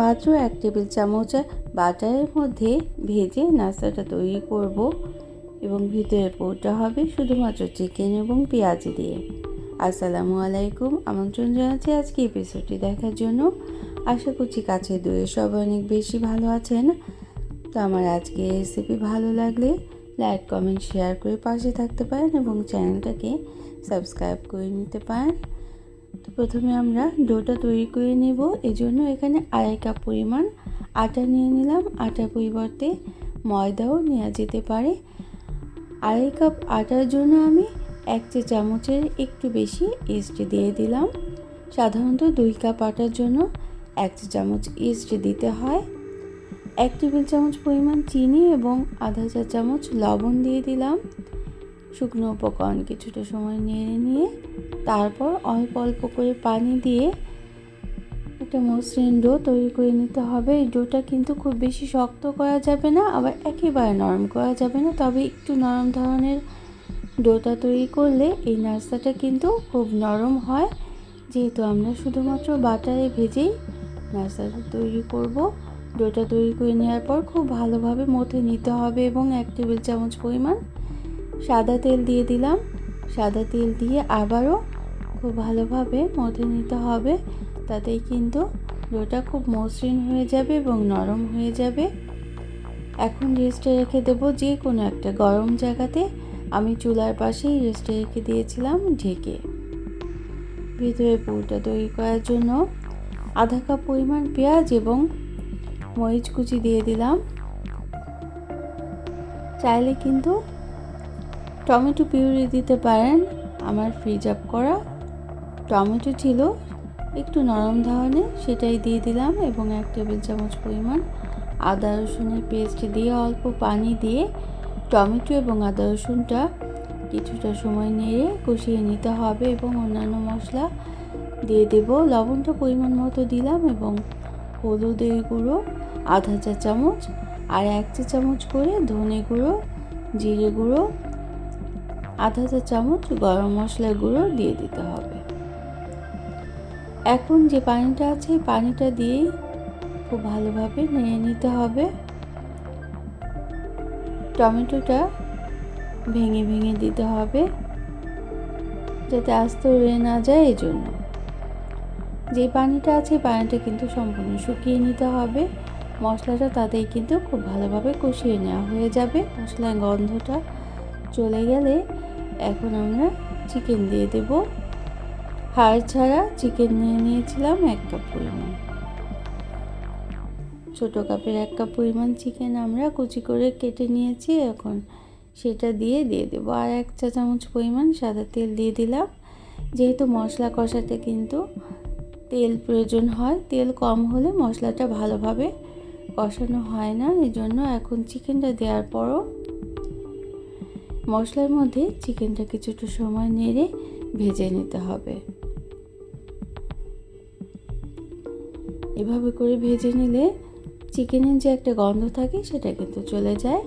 মাত্র এক টেবিল চামচ বাটারের মধ্যে ভেজে নাস্তাটা তৈরি করব এবং ভিতরে পোরটা হবে শুধুমাত্র চিকেন এবং পেঁয়াজ দিয়ে। আসসালামু আলাইকুম, আমন্ত্রণ জানাচ্ছি আজকে এপিসোডটি দেখার জন্য। আশা করছি কাছে দূরে সবাই অনেক বেশি ভালো আছেন। তো আমার আজকে রেসিপি ভালো লাগলে লাইক কমেন্ট শেয়ার করে পাশে থাকতে পারেন এবং চ্যানেলটাকে সাবস্ক্রাইব করে নিতে পারেন। তো প্রথমে আমরা ডোটা তৈরি করে নেব। এজন্য এখানে আড়াই কাপ পরিমাণ আটা নিয়ে নিলাম। আটার পরিবর্তে ময়দাও নেওয়া যেতে পারে। আড়াই কাপ আটার জন্য আমি এক চা চামচের একটু বেশি ইস্ট দিয়ে দিলাম। সাধারণত দুই কাপ আটার জন্য এক চা চামচ ইস্ট দিতে হয়। এক টেবিল চামচ পরিমাণ চিনি এবং আধা চা চামচ লবণ দিয়ে দিলাম। শুকনো উপকরণ কিছুটা সময় নেড়ে নিয়ে তারপর অল্প অল্প করে পানি দিয়ে একটা মসৃণ ডো তৈরি করে নিতে হবে। এই ডোটা কিন্তু খুব বেশি শক্ত করা যাবে না, আবার একেবারে নরম করা যাবে না। তবে একটু নরম ধরনের ডোটা তৈরি করলে এই নাস্তাটা কিন্তু খুব নরম হয়। যেহেতু আমরা শুধুমাত্র বাটারে ভেজেই নাস্তাটা তৈরি করব, ডোটা তৈরি করে নেওয়ার পর খুব ভালোভাবে মথে নিতে হবে এবং এক টেবিল চামচ পরিমাণ সাদা তেল দিয়ে দিলাম। সাদা তেল দিয়ে আবারও খুব ভালোভাবে মথে নিতে হবে। তাতেই কিন্তু ডোটা খুব মসৃণ হয়ে যাবে এবং নরম হয়ে যাবে। এখন রেস্টে রেখে দেব যে কোনো একটা গরম জায়গাতে। আমি চুলার পাশেই রেস্টে রেখে দিয়েছিলাম ঢেকে। ভিতরে পুরটা তৈরি করার জন্য আধা কাপ পরিমাণ পেঁয়াজ এবং মরিচ কুচি দিয়ে দিলাম। চাইলে কিন্তু টমেটো পিউরি দিতে পারেন, আমার ফ্রিজ আপ করা। টমেটো ছিল একটু নরম ধরনের, সেটাই দিয়ে দিলাম এবং এক টেবিল চামচ পরিমাণ আদা রসুনের পেস্ট দিয়ে অল্প পানি দিয়ে টমেটো এবং আদা রসুনটা কিছুটা সময় নেড়ে কষিয়ে নিতে হবে এবং অন্যান্য মশলা দিয়ে দেব। লবণটা পরিমাণ মতো দিলাম এবং হলুদের গুঁড়ো, আধা চা চামচ আর এক চা চামচ করে ধনে গুঁড়ো, জিরে গুঁড়ো আধা চা চামচ, গরম মশলার গুঁড়ো দিয়ে দিতে হবে। এখন যে পানিটা আছে, পানিটা দিয়েই খুব ভালোভাবে নেড়ে নিতে হবে। টমেটোটা ভেঙে ভেঙে দিতে হবে, যাতে আস্তে রয়ে না যায় এই জন্য যে পানিটা আছে, পানিটা কিন্তু সম্পূর্ণ শুকিয়ে নিতে হবে। মশলাটা তাতেই কিন্তু খুব ভালোভাবে কষিয়ে নেওয়া হয়ে যাবে। মশলার গন্ধটা চলে গেলে এখন আমরা চিকেন দিয়ে দেব। হাড় ছাড়া চিকেন নিয়ে নিয়েছিলাম এক কাপ পরিমাণ। ছোটো কাপের এক কাপ পরিমাণ চিকেন আমরা কুচি করে কেটে নিয়েছি। এখন সেটা দিয়ে দিয়ে দেবো। আর এক চা চামচ পরিমাণ সাদা তেল দিয়ে দিলাম। যেহেতু মশলা কষাতে কিন্তু তেল প্রয়োজন হয়, তেল কম হলে মশলাটা ভালোভাবে কষানো হয় না। এই জন্য এখন চিকেনটা দেওয়ার পরও মশলার মধ্যে চিকেনটা কিছুটা সময় নেড়ে ভেজে নিতে হবে। এভাবে করে ভেজে নিলে চিকেনের যে একটা গন্ধ থাকে সেটা কিন্তু চলে যায়।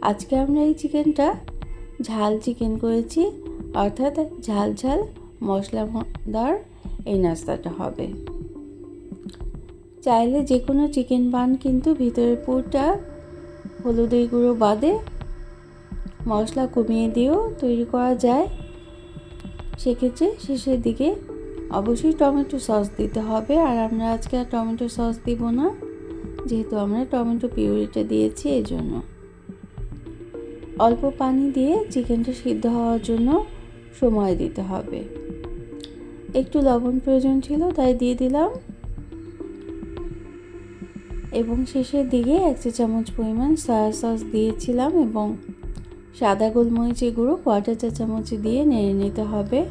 আজকে আমরা এই চিকেনটা ঝাল চিকেন করেছি, অর্থাৎ ঝাল ঝাল মশলাদার এই নাস্তাটা হবে। চাইলে যে কোনো চিকেন পান কিন্তু ভিতরের পুরটা হলুদের গুঁড়ো বাদে মশলা কমিয়ে দিয়েও তৈরি করা যায়। সেক্ষেত্রে শেষের দিকে অবশ্যই টমেটো সস দিতে হবে। আর আমরা আজকে আর টমেটো সস দিব না, যেহেতু আমরা টমেটো পিউরিটা দিয়েছি এই জন্য অল্প পানি দিয়ে চিকেনটা সিদ্ধ হওয়ার জন্য সময় দিতে হবে। একটু লবণ প্রয়োজন ছিল, তাই দিয়ে দিলাম। এবং শেষের দিকে এক চা চামচ পরিমাণ সয়া সস দিয়েছিলাম এবং সাদা গোলমরিচের গুঁড়ো কোয়াটার চা চামচ দিয়ে নেড়ে নিতে হবে?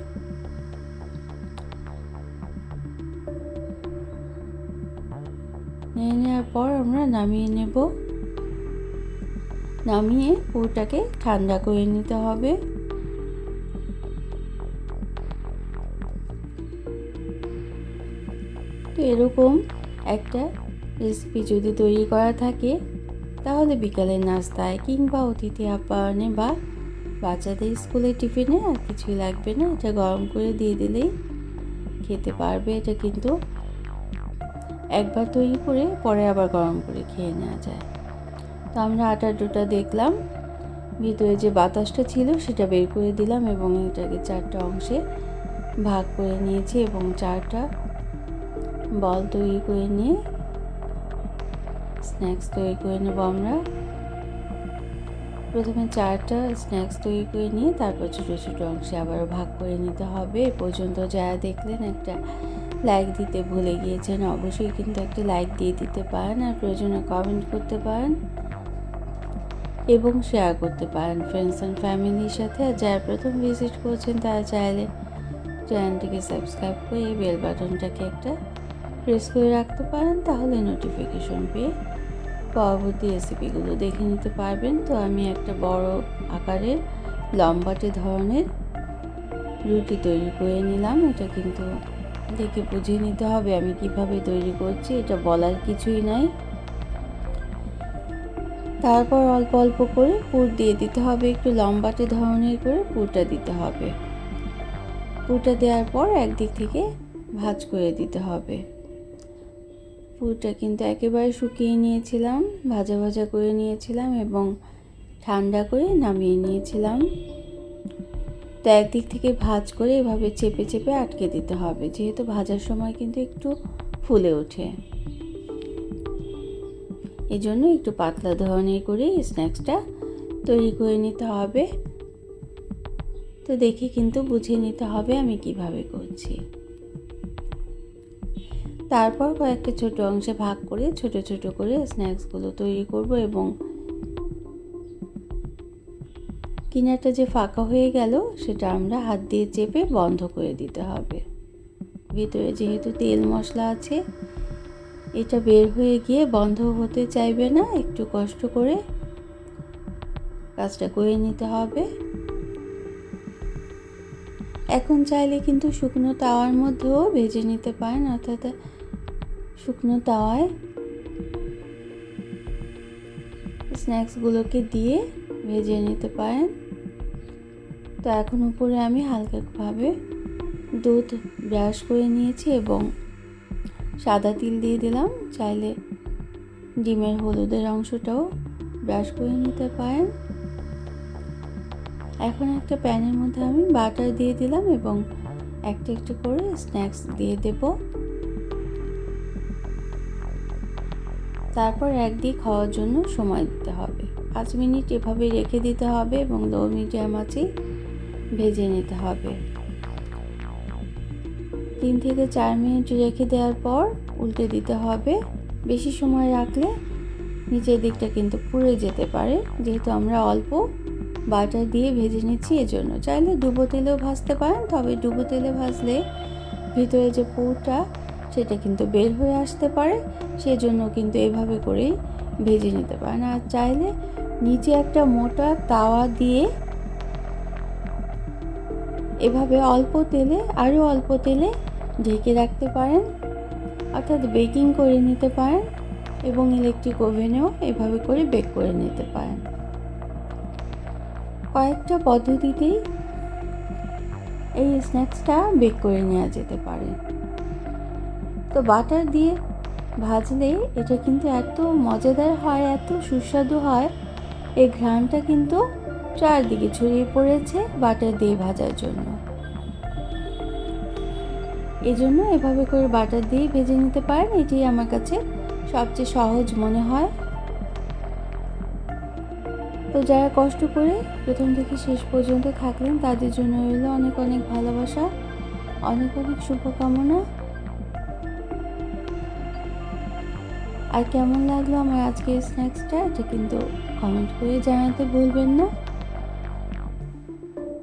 নেড়ে নেওয়ার পর আমরা নামিয়ে নেব। নামিয়ে পুরটাকে ঠান্ডা করে নিতে হবে। তো এরকম একটা রেসিপি যদি তৈরি করা থাকে তাহলে বিকালের নাস্তায় কিংবা অতিথি আপ্যায়নে বা বাচ্চাদের স্কুলের টিফিনে আর কিছুই লাগবে না, এটা গরম করে দিয়ে দিলেই খেতে পারবে, এটা কিন্তু একবার তৈরি করে পরে আবার গরম করে খেয়ে নেওয়া যায়। তো আমরা আটার ডোটা দেখলাম, ভিতরে যে বাতাসটা ছিল সেটা বের করে দিলাম এবং এটাকে চারটা অংশে ভাগ করে নিয়েছি এবং চারটা বল তৈরি করে নিয়ে স্ন্যাক্স তৈরি করে নেব আমরা। প্রথমে চারটা স্ন্যাক্স তৈরি করে নিয়ে তারপর ছোটো ছোটো অংশে আবার ভাগ করে নিতে হবে। এ পর্যন্ত যারা দেখলেন একটা লাইক দিতে ভুলে গিয়েছেন, অবশ্যই কিন্তু একটা লাইক দিয়ে দিতে পারেন আর প্রয়োজনে কমেন্ট করতে পারেন এবং শেয়ার করতে পারেন ফ্রেন্ডস অ্যান্ড ফ্যামিলির সাথে। আর যারা প্রথম ভিজিট করছেন, তারা চাইলে চ্যানেলটিকে সাবস্ক্রাইব করে বেল বাটনটাকে একটা প্রেস করে রাখতে পারেন, তাহলে নোটিফিকেশন পেয়ে পরবর্তী রেসিপিগুলো দেখে নিতে পারবেন। তো আমি একটা বড় আকারের লম্বাটে ধরনের রুটি তৈরি করে নিলাম। এটা কিন্তু দেখে বুঝে নিতে হবে আমি কীভাবে তৈরি করছি, এটা বলার কিছুই নাই। তারপর অল্প অল্প করে পুর দিয়ে দিতে হবে, একটু লম্বাটে ধরনের করে পুরটা দিতে হবে। পুরটা দেওয়ার পর একদিক থেকে ভাজ করে দিতে হবে। পুরটা কিন্তু একেবারে শুকিয়ে নিয়েছিলাম, ভাজা ভাজা করে নিয়েছিলাম এবং ঠান্ডা করে নামিয়ে নিয়েছিলাম। তো একদিক থেকে ভাজ করে এভাবে চেপে চেপে আটকে দিতে হবে, যেহেতু ভাজার সময় কিন্তু একটু ফুলে ওঠে। এই জন্য একটু পাতলা ধরনের করে স্ন্যাক্সটা তৈরি করে নিতে হবে। তো দেখে কিন্তু বুঝে নিতে হবে আমি কীভাবে করছি। তারপর কয়েকটা ছোট অংশে ভাগ করে ছোট ছোট করে স্ন্যাক্সগুলো তৈরি করব এবং কিনারটা যে ফাঁকা হয়ে গেল, সেটা আমরা হাত দিয়ে চেপে বন্ধ করে দিতে হবে। ভিতরে যেহেতু তেল মশলা আছে, এটা বের হয়ে গিয়ে বন্ধ হতে চাইবে না, একটু কষ্ট করে কাজটা করে নিতে হবে। এখন চাইলে কিন্তু শুকনো তাওয়ার মধ্যেও ভেজে নিতে পারেন, অর্থাৎ শুকনো তাওয়ায় স্ন্যাক্সগুলোকে দিয়ে ভেজে নিতে পারেন। তো এখন উপরে আমি হালকাভাবে দুধ ব্রাশ করে নিয়েছি এবং সাদা তিল দিয়ে দিলাম। চাইলে ডিমের হলুদের অংশটাও ব্রাশ করে নিতে পারেন। এখন একটা প্যানের মধ্যে আমি বাটার দিয়ে দিলাম এবং একটা একটু করে স্ন্যাক্স দিয়ে দেব। তারপর একদিক হওয়ার জন্য সময় দিতে হবে। পাঁচ মিনিট এভাবে রেখে দিতে হবে এবং লো মিডিয়াম আছে ভেজে নিতে হবে। তিন থেকে চার মিনিট রেখে দেওয়ার পর উল্টে দিতে হবে। বেশি সময় রাখলে নিচের দিকটা কিন্তু পুড়ে যেতে পারে। যেহেতু আমরা অল্প বাটার দিয়ে ভেজে নিচ্ছি এজন্য। চাইলে ডুবো তেলেও ভাজতে পারেন, তবে ডুবো তেলে ভাজলে ভিতরে যে পুরটা সেটা কিন্তু বের হয়ে আসতে পারে, সেজন্য কিন্তু এভাবে করেই ভেজে নিতে পারেন। আর চাইলে নিচে একটা মোটা তাওয়া দিয়ে এভাবে অল্প তেলে, আরও অল্প তেলে ঢেকে রাখতে পারেন। অর্থাৎ বেকিং করে নিতে পারেন এবং ইলেকট্রিক ওভেনেও এভাবে করে বেক করে নিতে পারেন। কয়েকটা পদ্ধতিতেই এই স্ন্যাক্সটা বেক করে নেওয়া যেতে পারে। তো বাটার দিয়ে ভাজলে এটা কিন্তু এত মজাদার হয়, এত সুস্বাদু হয়। এই ঘ্রাণটা কিন্তু চারদিকে ছড়িয়ে পড়েছে বাটার দিয়ে ভাজার জন্য। এজন্য এভাবে করে বাটার দিয়ে ভেজে নিতে পারেন এটি আমার কাছে সবচেয়ে সহজ মনে হয়। তো যারা কষ্ট করে প্রথম থেকে শেষ পর্যন্ত থাকলেন, তাদের জন্য রইল অনেক অনেক ভালোবাসা, অনেক অনেক শুভকামনা। আর কেমন লাগল আমার আজকের স্ন্যাক্সটা এটা কিন্তু কমেন্ট করে জানাতে ভুলবেন না।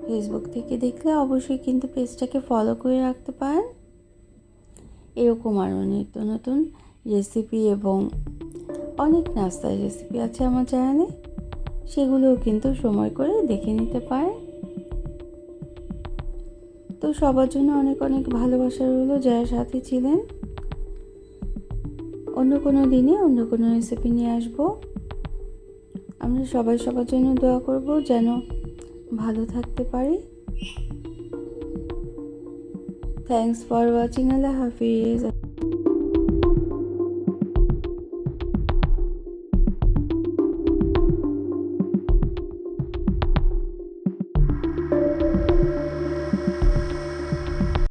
ফেসবুক থেকে দেখলে অবশ্যই কিন্তু পেজটাকে ফলো করে রাখতে পারেন। এরকম আরও নিত্য নতুন রেসিপি এবং অনেক নাস্তার রেসিপি আছে আমার চ্যানেলে সেগুলোও কিন্তু সময় করে দেখে নিতে পারেন। তো সবার জন্য অনেক অনেক ভালোবাসা রইল যারা সাথে ছিলেন। অন্য কোনো দিনে অন্য কোনো রেসিপি নিয়ে আসব। আমরা সবাই সবার জন্য দোয়া করব যেন ভালো থাকতে পারি। থ্যাংকস ফর ওয়াচিং আল্লাহ হাফিজ।